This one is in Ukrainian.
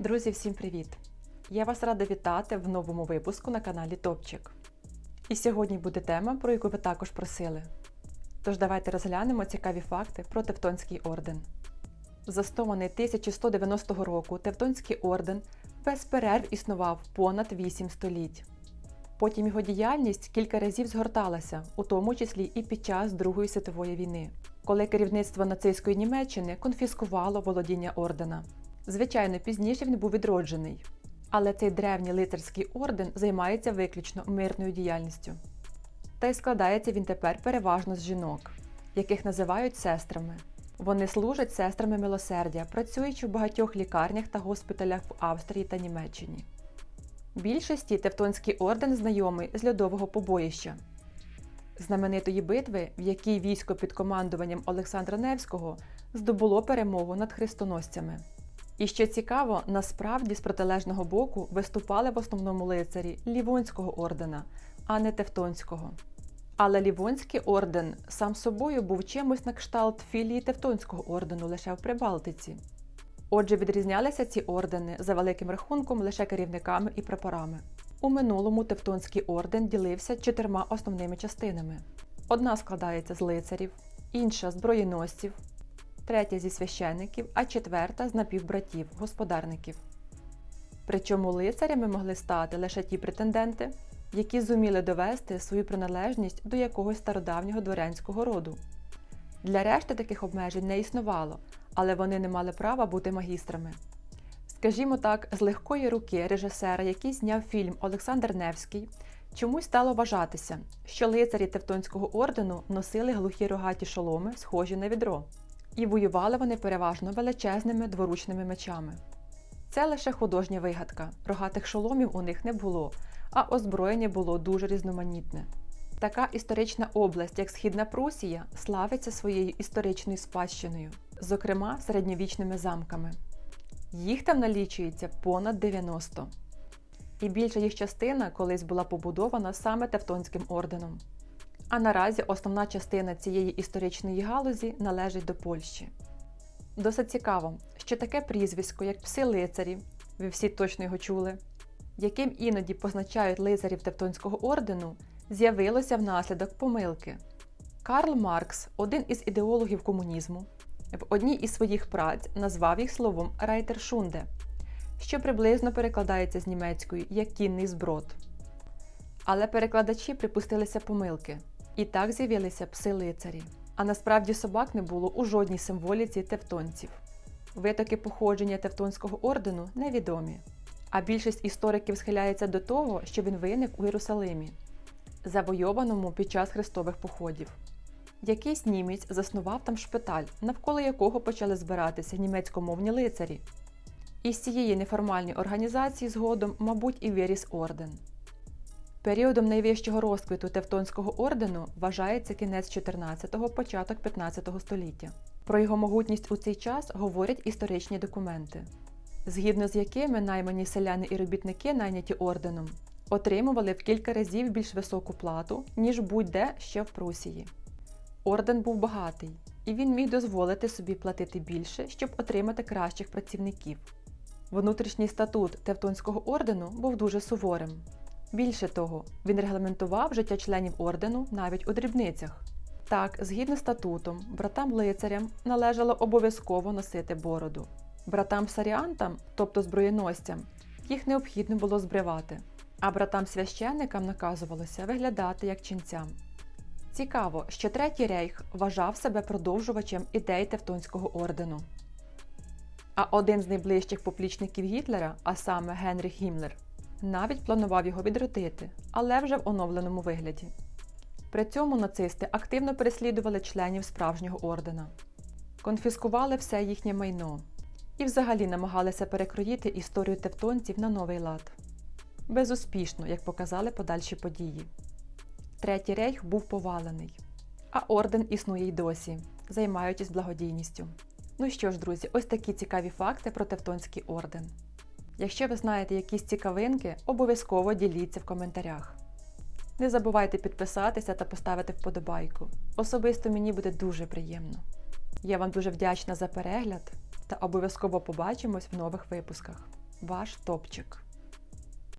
Друзі, всім привіт! Я вас рада вітати в новому випуску на каналі Топчик. І сьогодні буде тема, про яку ви також просили. Тож давайте розглянемо цікаві факти про Тевтонський орден. Заснований 1190 року Тевтонський орден без перерв існував понад 8 століть. Потім його діяльність кілька разів згорталася, у тому числі і під час Другої світової війни, коли керівництво нацистської Німеччини конфіскувало володіння ордена. Звичайно, пізніше він був відроджений, але цей древній лицарський орден займається виключно мирною діяльністю. Та й складається він тепер переважно з жінок, яких називають сестрами. Вони служать сестрами милосердя, працюючи в багатьох лікарнях та госпіталях в Австрії та Німеччині. Більшості Тевтонський орден знайомий з льодового побоїща, знаменитої битви, в якій військо під командуванням Олександра Невського здобуло перемогу над хрестоносцями. І що цікаво, насправді з протилежного боку виступали в основному лицарі Лівонського ордена, а не Тевтонського. Але Лівонський орден сам собою був чимось на кшталт філії Тевтонського ордену лише в Прибалтиці. Отже, відрізнялися ці ордени за великим рахунком лише керівниками і прапорами. У минулому Тевтонський орден ділився чотирма основними частинами: одна складається з лицарів, інша зброєносців, третя зі священників, а четверта з напівбратів, господарників. Причому лицарями могли стати лише ті претенденти, які зуміли довести свою приналежність до якогось стародавнього дворянського роду. Для решти таких обмежень не існувало, але вони не мали права бути магістрами. Скажімо так, з легкої руки режисера, який зняв фільм Олександр Невський, чомусь стало вважатися, що лицарі Тевтонського ордену носили глухі рогаті шоломи, схожі на відро, і воювали вони переважно величезними дворучними мечами. Це лише художня вигадка, рогатих шоломів у них не було, а озброєння було дуже різноманітне. Така історична область, як Східна Прусія, славиться своєю історичною спадщиною, зокрема середньовічними замками. Їх там налічується понад 90. І більша їх частина колись була побудована саме Тевтонським орденом. А наразі основна частина цієї історичної галузі належить до Польщі. Досить цікаво, що таке прізвисько, як пси лицарі, ви всі точно його чули, яким іноді позначають лицарів Тевтонського ордену, з'явилося внаслідок помилки. Карл Маркс, один із ідеологів комунізму, в одній із своїх праць назвав їх словом райтершунде, що приблизно перекладається з німецької як кінний зброд. Але перекладачі припустилися помилки, і так з'явилися пси-лицарі. А насправді собак не було у жодній символіці тевтонців. Витоки походження Тевтонського ордену невідомі, а більшість істориків схиляється до того, що він виник у Єрусалимі, завойованому під час хрестових походів. Якийсь німець заснував там шпиталь, навколо якого почали збиратися німецькомовні лицарі. Із цієї неформальної організації згодом, мабуть, і виріс орден. Періодом найвищого розквіту Тевтонського ордену вважається кінець 14-го, початок 15 століття. Про його могутність у цей час говорять історичні документи, згідно з якими наймані селяни і робітники, найняті орденом, отримували в кілька разів більш високу плату, ніж будь-де ще в Прусії. Орден був багатий, і він міг дозволити собі платити більше, щоб отримати кращих працівників. Внутрішній статут Тевтонського ордену був дуже суворим. Більше того, він регламентував життя членів ордену навіть у дрібницях. Так, згідно статутом, братам-лицарям належало обов'язково носити бороду. Братам-саріантам, тобто зброєносцям, їх необхідно було збривати, а братам-священникам наказувалося виглядати як ченцям. Цікаво, що Третій рейх вважав себе продовжувачем ідей Тевтонського ордену. А один з найближчих поплічників Гітлера, а саме Генріх Гіммлер, навіть планував його відродити, але вже в оновленому вигляді. При цьому нацисти активно переслідували членів справжнього ордена, конфіскували все їхнє майно і взагалі намагалися перекроїти історію тевтонців на новий лад. Безуспішно, як показали подальші події. Третій рейх був повалений, а орден існує й досі, займаючись благодійністю. Ну що ж, друзі, ось такі цікаві факти про Тевтонський орден. Якщо ви знаєте якісь цікавинки, обов'язково діліться в коментарях. Не забувайте підписатися та поставити вподобайку. Особисто мені буде дуже приємно. Я вам дуже вдячна за перегляд та обов'язково побачимось в нових випусках. ваш топчик.